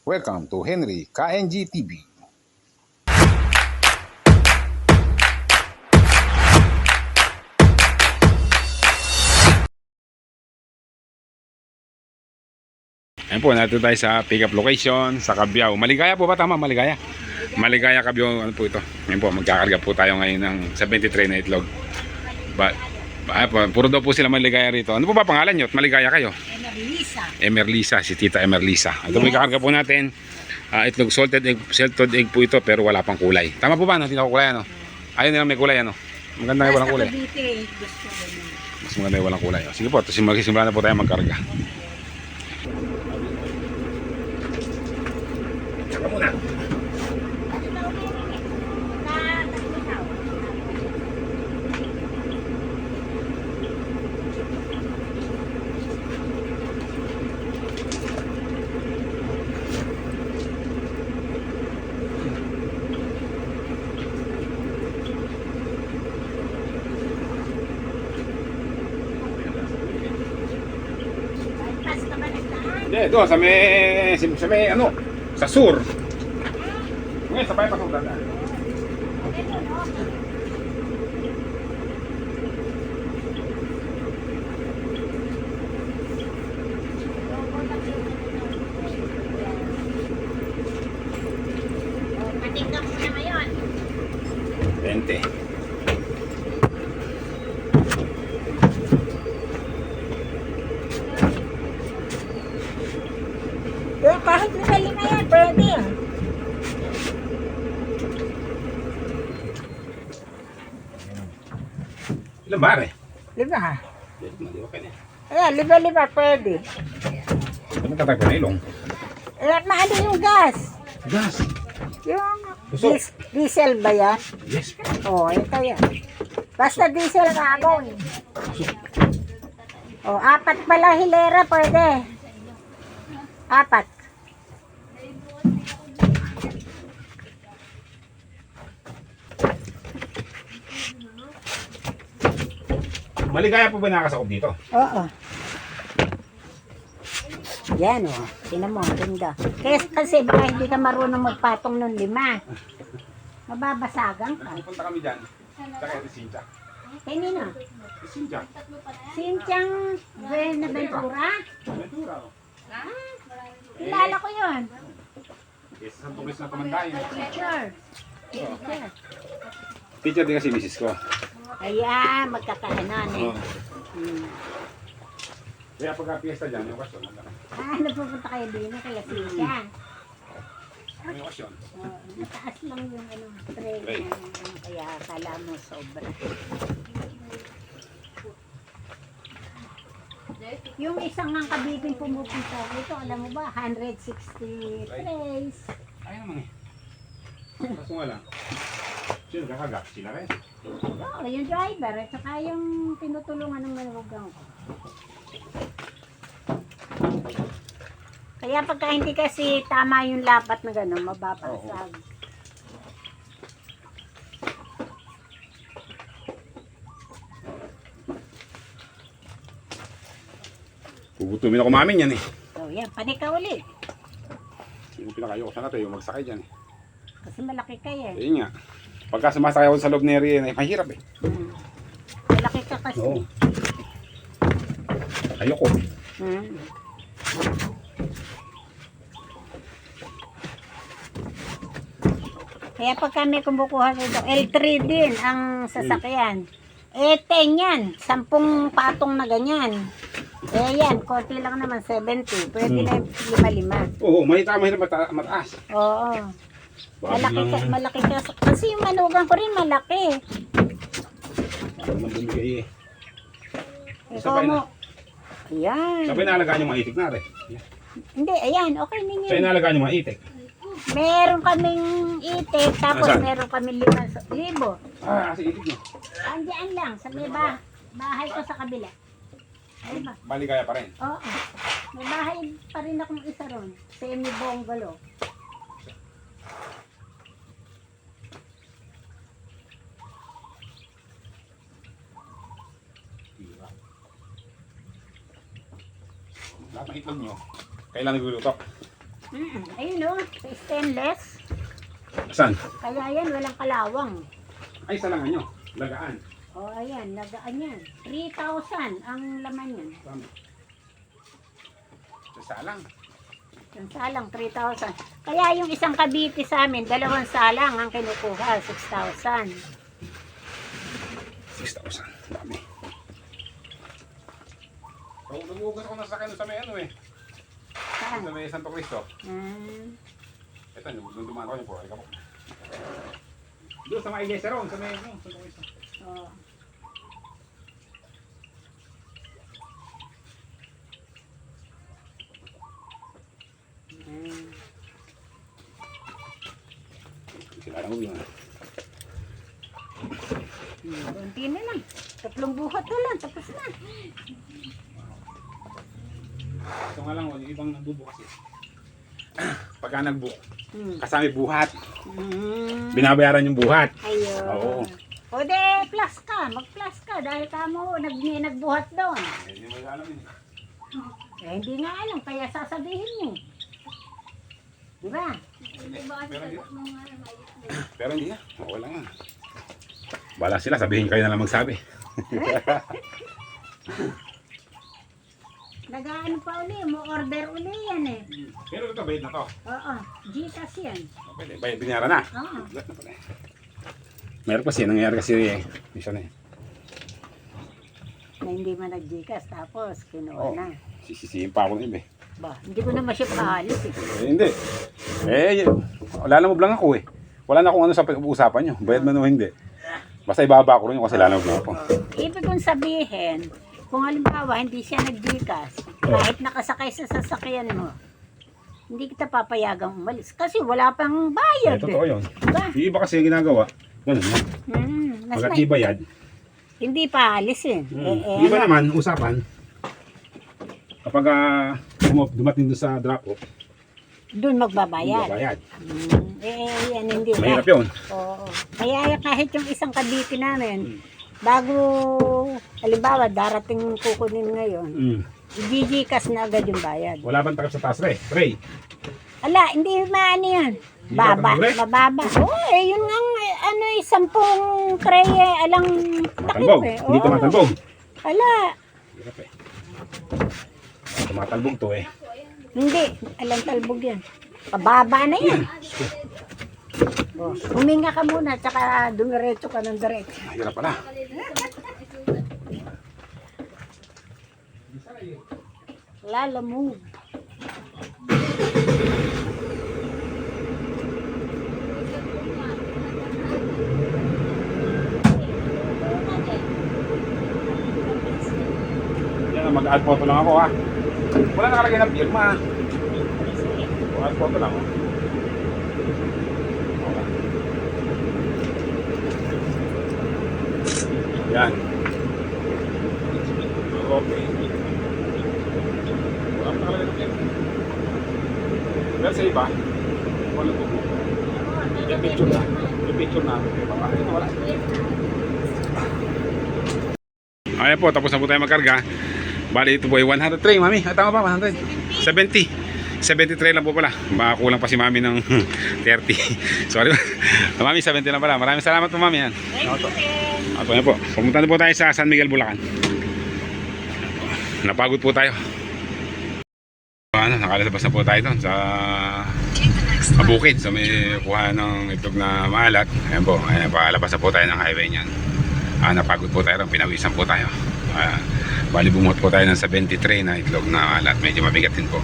Welcome to Henry KNG TV. Ayan po, natin tayo sa pick-up location sa Cabiao. Maligaya po ba? Tama, Maligaya. Maligaya Cabiao, ano po ito? Ayan po, magkakarga po tayo ngayon ng 73 na itlog. Ba, ba, po, puro daw po sila maligaya rito. Ano po ba pangalan nyo? Maligaya kayo? Emerlisa. Emerlisa, si Tita Emerlisa. Ito may kakarga po natin. Ah, itlog salted egg, salted egg po ito pero wala pang kulay. Tama po ba? No? Hindi na kulay ano? Ayaw nilang may kulay ano? Maganda yung walang kulay. Mas maganda yung walang kulay. O, Sige po, tapos magsisimula na po tayo magkarga. Tsaka muna. Hindi, doon sa may, sa may ano, sa sur. Ngayon, sa bypass ng dadaan. Ito, no? Oh, Patinggan mo na ngayon. 20. Eh, kahit lima-lima yan, pwede yan. Ilan ba eh? Lima. Ayan, lima-lima, pwede. Ano tatagpo na ilong? Eh, maano yung gas? Gas. Yung Gusto. dis- diesel ba yan? Yes. Oo, oh, ito yan. Basta diesel na agon. O, oh, apat pala hilera pwede. Apat. Maligaya po ba nakasakop dito? Oo. Yan o. Oh. Tinan mo, ganda. Kaya kasi baka hindi ka marunong magpatong ng lima. Mababasagan ka. Pupunta kami dyan. Saka ito Sinja. Kaya nino, Sinja. Sinchang Buenaventura. Ventura. oh. Kilala ko yun. Yes, sa tulis na kamandahin. Teacher. Teacher. Teacher din kasi misis ko. Ayan, magkakaanan eh. Oo. Hmm. Kaya pagka piyesta dyan, may okasyon. Ano ka? Ah, nagpupunta kayo din na kaya Sinchang. May okasyon. Oh, mataas lang yung ano, trail Right. ano, kaya akala mo sobra. Yung isang ang kabibing pumupunta, ito alam mo ba, 160 trays. Ayaw naman eh. Kaso nga lang. Sino kakagat? Sila rin. Oo, yung driver at saka yung tinutulungan ng manugang ko. Kaya pagka hindi kasi tama yung lapat na gano'n, mababasag. Pugutumin ako mamin yan eh. So yan, panika ulit. Yung pinakayo ko sana to, yung magsakay dyan eh. Kasi malaki kayo eh. Ayun nga. Pagka sumasakay ako sa loob ng area, eh, mahirap eh. Hmm. Malaki ka kasi. Oo. Ayoko. Hmm. Kaya pag kami kumukuha nito, L3 din ang sasakyan. Eh, 10 yan. 10 patong na ganyan. Eh, yan. Konti lang naman, 70. Pwede Hmm. na yung lima-lima. Oo, mahita, mahirap mata mataas. Oo. Malaki ka, malaki ka. Kasi yung manugang ko rin malaki. Ano man bumigay eh. Ikaw Sabay mo. Ayan. Sabay nalagaan yung mga itik natin. Hindi, ayan. Okay ninyo. Sabay nalagaan yung mga itik. Meron kaming itik, tapos Nasaan? meron kaming lima libo. Ah, kasi itik nyo. Andiyan lang, sa may bah bahay ko sa kabila. Ay ba? Maligaya pa rin. Oo. May bahay pa rin akong isa ron. Semi-bungalow. Lahat ng itlog nyo, kailan naglulutok? Mm, ayun o, stainless. Saan? Kaya yan, walang kalawang. Ay, sa langan nyo. Lagaan. O, ayan, lagaan yan. 3,000 ang laman yan. Tama. Sa salang. Yung salang, 3,000. Kaya yung isang kabiti sa amin, dalawang salang ang kinukuha, 6,000. 6,000. Dami. So, lumugas ako na sa akin sa may ano eh. Saan? Sa may Santo Cristo. Mm, Ito, nung dumaan ako niyo po. Halika po. Doon sa may iglesia ron, sa may ano, Santo Cristo. o. Mm. Kilala mo yun. Hmm, Kunti na lang. Tatlong buhat na lang, tapos na. Ito nga lang, oh, yung ibang nagbubo kasi. Pagka nagbuo, Hmm. kasama yung buhat. Mm. Binabayaran yung buhat. Ayun. Oo. O de, plus ka. Mag-plus ka dahil kamo nag, may nagbuhat doon. Eh, Hindi mo alam yun. Eh, hindi nga alam, kaya sasabihin mo. Di ba? Pero hindi. Ah. Oo lang yan. Bala sila, sabihin kayo na lang magsabi. Nag-ano pa uli, mo order uli yan eh. Pero ito, bayad na to. Oo, Gcash yan. Pwede, bayad, binayaran na. Oo. Na. Meron kasi, nangyayari kasi eh. Na eh. Na hindi man nag-Gcash, tapos kinuha na. Sisisihin pa ako ng iba eh. Ba, hindi ko naman siya paalis eh. Eh, hindi. Eh, wala mo lang ako eh. Wala na akong ano sa usapan nyo. Bayad man o hindi. Basta ibaba ko rin yung kasi lalawag na ako. Ibig kong sabihin, kung halimbawa hindi siya nag-Gcash, kahit nakasakay sa sasakyan mo, hindi kita papayagang umalis. Kasi wala pang Eh, bayad. totoo yun. Diba? Yung iba kasi yung ginagawa, ganun na. Hmm, mas Pagkat may- ibayad, hindi pa alis eh. Hmm. eh, eh Yung iba naman, usapan, kapag ah, dumating doon sa drop-off, doon magbabayad. bayad. Hmm, eh, eh, yan hindi. Mahirap yun. Oo. Kaya kahit yung isang kabiti namin, bago, halimbawa, darating kukunin ngayon, Mm. i-Gcash na agad yung bayad. Wala bang takip sa taas, Ray? Ray, Ala, hindi maano yan. Hindi ba Baba, tabi? mababa. Oo, eh, yun ang, eh, ano, eh, sampung tray, eh, alang takip Tumatalbog. eh. Hindi Oo. tumatalbog. Ala, Hirap eh. Tumatalbog to eh. hindi, alang talbog yan. Pababa na yan. Oh, huminga ka muna, tsaka dumiretso ka ng diretso. Ah, Hirap pala. Lala move. Yan, mag-add photo lang ako ha. Wala nakalagay ng firma. Mag-add photo lang. Yan. Okay. Wala. Pero sa iba, wala po. Yung picture na. Yung picture na. Wala. Ayan po, tapos na po tayo magkarga. Bali ito po ay 103, mami. Ah, tama ba? 100? 70. 73 lang po pala. Baka kulang pa si mami ng 30. Sorry. mami, 70 lang pala. Maraming salamat po, mami. Yan. Thank you. Ato na po. Pumunta na po tayo sa San Miguel, Bulacan. Napagod po tayo. Ano, nakalabas na po tayo doon sa Mabukid. So may kuha ng itlog na maalat. Ayan po. Ayan, palabas na po tayo ng highway niyan. Ah, napagod po tayo. Pinawisan po tayo. Ah, bali bumuhat po tayo ng 73 na itlog na maalat. Medyo mabigat din po.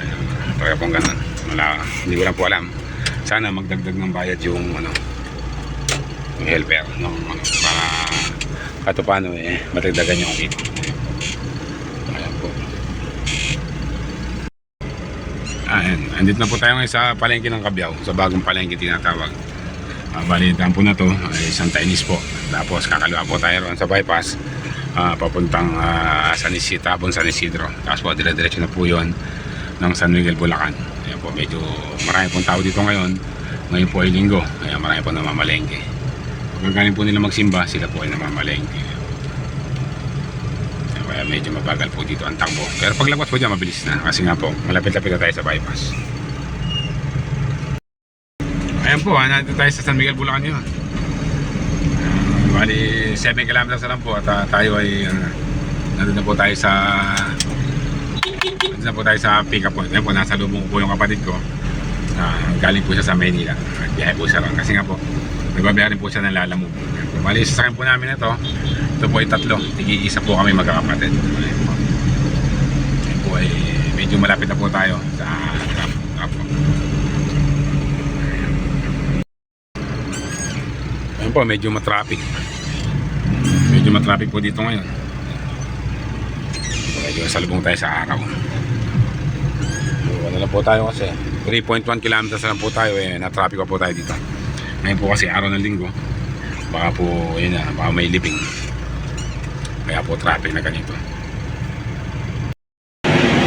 Ayan, talaga pong ganun. Wala, hindi ko lang po alam. Sana magdagdag ng bayad yung ano, yung helper ano, para kato eh matagdagan yung kita. Ayan po. Ayan, andito na po tayo ngayon sa palengke ng Kabyaw, sa bagong palengke tinatawag. Uh, bali, daan po na to ay Santa Ines po. Tapos kakaliwa po tayo ron sa bypass ah, papuntang ah, San Isidro, Tabon San Isidro. Tapos po dire-diretso na po yon ng San Miguel, Bulacan. Ayan po, medyo marami pong tao dito ngayon. Ngayon po ay linggo, kaya marami po namamalengke. Pag galing po nila magsimba, sila po ay namamalengke. Kaya medyo mabagal po dito ang takbo. Pero paglabas po dyan, mabilis na. Kasi nga po, malapit-lapit na tayo sa bypass. Ayan po, ah, nandito tayo sa San Miguel, Bulacan yun. Bali, 7 kilometers na lang po at ah, tayo ay uh, nandun na po tayo sa nandun na po tayo sa pick up point. Ayan po, nasa lubong po yung kapatid ko. Ah, galing po siya sa Maynila. Biyahe po siya ron. Kasi nga po, nagbabiyahe po siya ng lalamove. Bali, sasakyan po namin ito. Ito po ay tatlo. Tigi-isa po kami magkakapatid. Ayan po ay medyo malapit na po tayo sa Ayan po, medyo matraffic. Medyo matraffic po dito ngayon. Medyo salubong tayo sa araw. So, ano lang po tayo kasi 3.1 kilometers lang po tayo eh, na-traffic pa po tayo dito. Ngayon po kasi araw ng linggo. Baka po, yun na, baka may living. Kaya po traffic na ganito.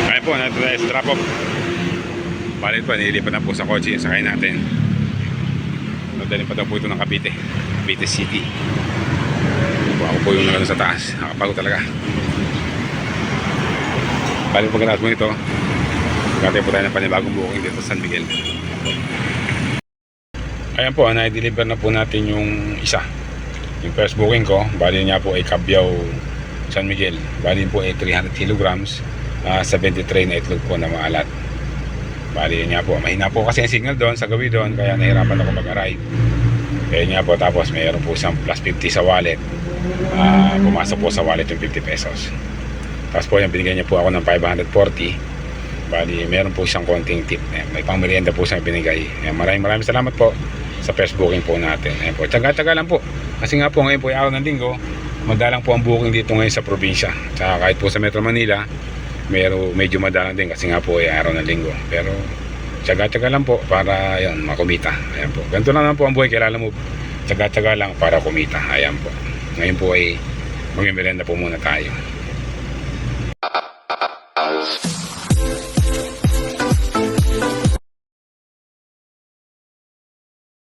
Kaya po, nandito tayo sa drop off. Balit po, nililipat na po sa kotse. Sakay natin. Nadaling pa daw po ito ng Cavite. Cavite City. Ako po yung nagano sa taas. Nakapagod talaga. Bali pagkatapos mo ito, Kaya po tayo ng panibagong booking dito sa San Miguel. Ayan po, na-deliver na po natin yung isa. Yung first booking ko, bali niya po ay Cabiao San Miguel. Bali po ay 300 kilograms, ah, 73 na itlog po na maalat. Bali niya po, mahina po kasi ang signal doon sa gawi doon, kaya nahirapan ako mag-arrive. Kaya niya po, tapos mayroon po siyang plus 50 sa wallet. Ah, pumasok po sa wallet yung 50 pesos. Tapos po yung binigyan niya po ako ng 540. Bali, meron po siyang konting tip. Ayan, may pang merienda po siyang binigay. Ayan, maraming maraming salamat po sa first booking po natin. Ayan po, tsaga-tsaga lang po. Kasi nga po ngayon po ay araw ng linggo, madalang po ang booking dito ngayon sa probinsya. Tsaka kahit po sa Metro Manila, mero, medyo madalang din kasi nga po ay araw ng linggo. Pero tsaga-tsaga lang po para yan, makumita. Ayan po. Ganito lang naman po ang buhay kailangan mo. Tsaga-tsaga lang para kumita. Ayan po. Ngayon po ay magmimerienda po muna tayo.